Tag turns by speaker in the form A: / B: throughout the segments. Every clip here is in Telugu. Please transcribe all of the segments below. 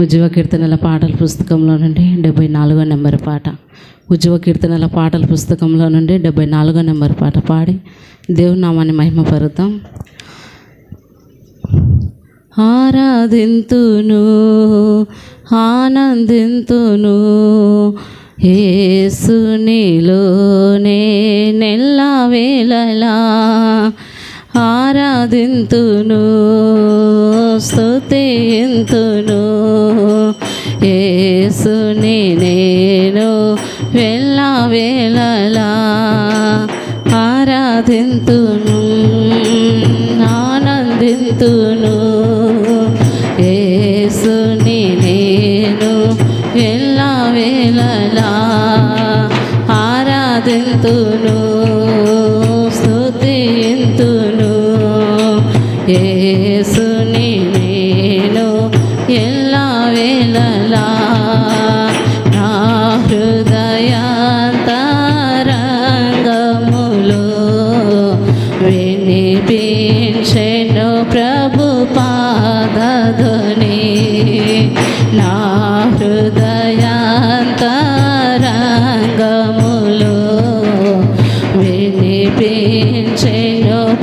A: ఉజ్జీవ కీర్తనల పాటల పుస్తకంలో నుండి డెబ్బై నాలుగో నెంబర్ పాట. ఉజ్జీవ కీర్తనల పాటల పుస్తకంలో నుండి డెబ్బై నాలుగో నెంబర్ పాట పాడి దేవుని నామాన్ని మహిమపరుద్దాం. ఆరాధింతును ఆనందింతును ఏసునిలోనే నెల్ల వేళలా ఆరాధింతును స్తుతింతును. ఏసుని నేను వెళ్ళ వేళలా ఆరాధింతును ఆనందింతును. ఏసుని నేను వెళ్ళ వేళలా ఆరాధింతును స్తుతింతును. ఏసుని నేను ఎల్ల ప్రభు పాదధుని నా హృదయాంతరంగములు వినిపించెను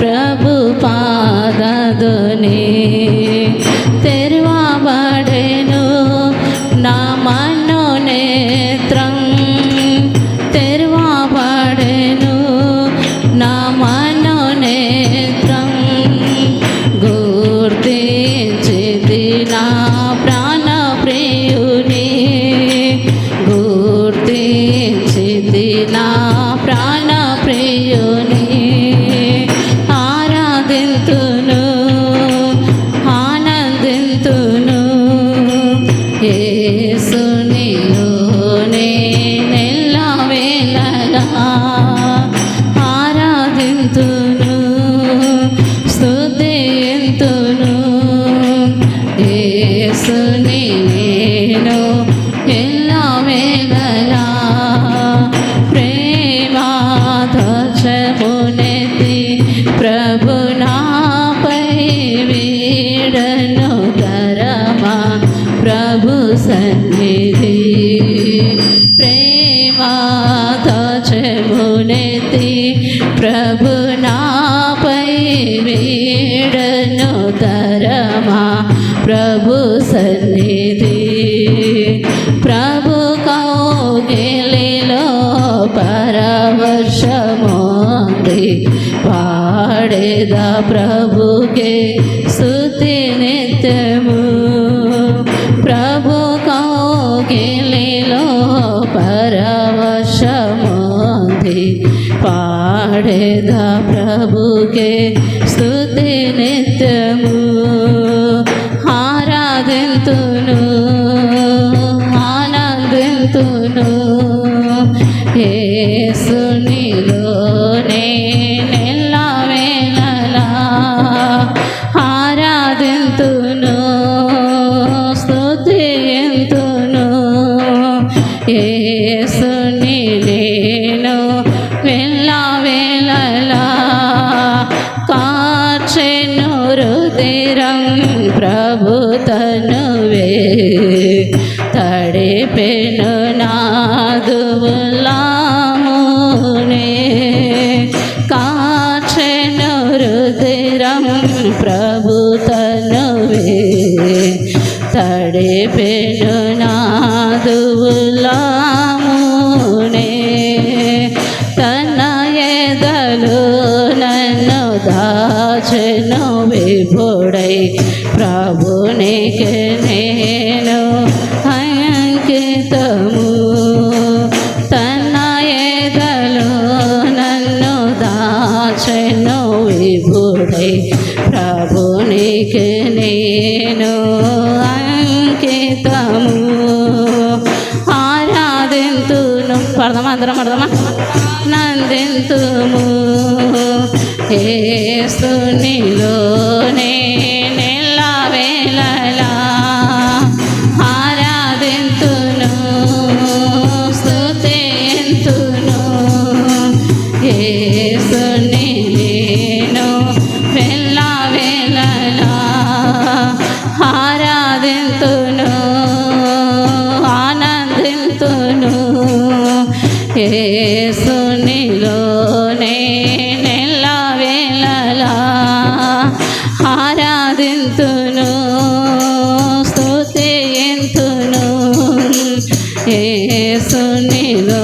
A: ప్రభు పాదధుని తెరువబడెను నా మన్ను నేత్రం ప్రభు నాపై వీడను తరమా ప్రభు సన్నిధి ప్రేమాధర్షమునెత్తి ప్రభు నాపై వీడను తరమా ప్రభు సన్నిధి ప్రభు కౌగిలిలో పరవర్షమోంది పాడేద ప్రభుకే స్తుతి నిత్యము. ప్రభు కౌగిలిలో పరవశమోంది. పాడేదా ప్రభుకే స్తుతి నిత్యము. ఆరాధితును ఆనందితును. ఏసునిలోనే తడిపెను నాదులామునే కాచెను రుదిరం ప్రభు తనువే తడిపెను నాదులామునే తన ఎదలు నన్ను దాచెను విభుడై ప్రభునికి జీవితము తన ఎదలు నన్ను దాచెను విభుడై ప్రభునికి నేను అంకితము. ఆరాధింతును. పడదామా అందరం పడదామా? నందింతుము. ఏస్తునిలోనే వెళ్ళ వేళలా ఆరాధింతును పాడుదును ఆనందింతును ఏసునిలోనే నెల వేళలా ఆరాధింతును స్తుతింతును ఏసునిలో